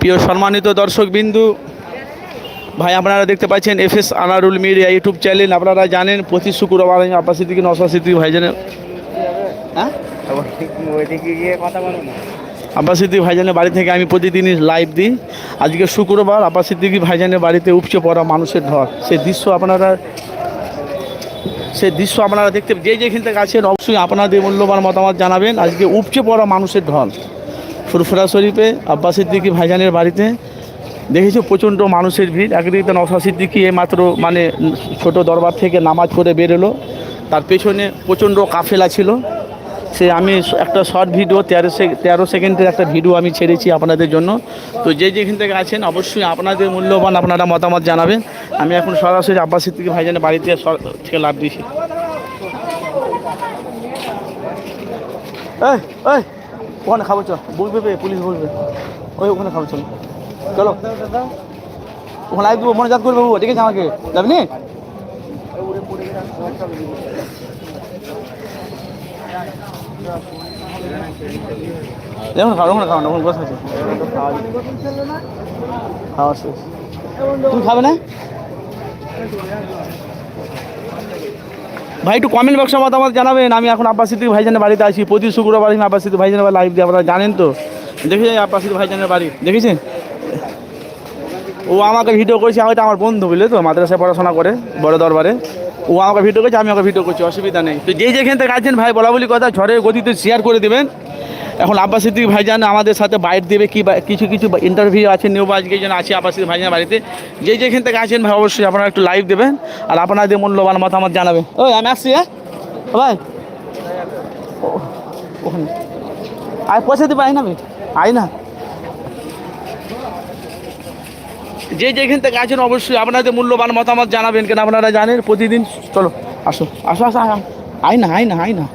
প্রিয় সম্মানিত দর্শক বিন্দু ভাই আপনারা দেখতে পাচ্ছেন F S Anarul media YouTube channel. আপনারা জানেন প্রতি শুক্রবার আমি আপাসি থেকে নশাশি থেকে ভাইজানের হ্যাঁ ওইদিকে গিয়ে কথা বলো আব্বাসিদ্দি ভাইজানের বাড়ি থেকে আমি প্রতিদিনই লাইভ দিই। আজকে শুক্রবার আব্বাসিদ্দিকি ভাইজানের বাড়িতে উপচে পড়া মানুষের ঢল। সে দৃশ্য আপনারা সে দৃশ্য আপনারা দেখতে যে যেখান থেকে আছেন অবশ্যই আপনাদের মূল্যবান মতামত জানাবেন। আজকে উপচে পড়া মানুষের ঢল। ফুরফুরা শরীফে, আব্বাস সিদ্দিকি ভাইজানের বাড়িতে। দেখেছি প্রচণ্ড মানুষের ভিড়? একদিকে নশা সিদ্দিকি মাত্র মানে ছোট দরবার থেকে নামাজ পড়ে বেরোলো। তার পেছনে প্রচণ্ড কাফেলা ছিল। সে আমি একটা শর্ট ভিডিও, তেরো তেরো সেকেন্ডের একটা ভিডিও আমি ছেড়েছি আপনাদের জন্য। তো যে যেখান থেকে আছেন, অবশ্যই আপনাদের মূল্যবান আপনারা মতামত জানাবেন। আমি এখন সরাসরি আব্বাস সিদ্দিকি ভাইজানের বাড়িতে থেকে লাভ দিয়েছি। এই ওখানে খাব চল। বলবে বে, পুলিশ বলবে ওই ওখানে খাব চল। চলো। ওখানে লাইভ দেবো মনে যাত করবে বাবু ডেকেছে আমাকে। যাবি নি? দেখুন খাও ওখানে খাও না ওখানে বসে আছে। খাওয়া তুমি খাবে না? ভাই, একটু কমেন্ট বক্সে মতামত জানাবেন। আমি এখন আব্বাস সিদ্দিক ভাইজানের বাড়িতে আছি। প্রতি শুক্রবার আমি আব্বাস সিদ্দিক ভাইজানের বাড়ি লাইভ দিই আপনারা জানেন তো? দেখেছেন আব্বাস সিদ্দিক ভাইজানের বাড়ি? দেখেছেন? ও আমাকে ভিডিও করেছে, হয়তো আমার বন্ধু, বুঝলে তো? মাদ্রাসায় পড়াশোনা করে, বড় দরবারে। ও আমাকে ভিডিও করছে, আমি ওকে ভিডিও করছি, অসুবিধা নেই। তো যেই যেখান থেকে আছেন ভাই, বলা বলি কথা, ঝড়ের গতিতে শেয়ার করে দেবেন। এখন আব্বাস সিদ্দিক ভাইজান আমাদের সাথে বাইট দেবে কি কিছু কিছু ইন্টারভিউ আছে নিউ আজকে যেন আছে আব্বাস সিদ্দিক ভাইজানের বাড়িতে। যে যেখান থেকে আছেন ভাই অবশ্যই আপনারা একটু লাইভ দেবেন আর আপনাদের মূল্যবান মতামত জানাবেন। ও আমি আসছি হ্যাঁ? ভাই। ওখানে। আয় পয়সা দিবে আয় না আমি। আয় না। যে যেখান থেকে আছেন অবশ্যই আপনাদের মূল্যবান মতামত জানাবেন কেন আপনারা জানেন? প্রতিদিন চলো আসো আসো আসো। আয় না আয় না আয় না।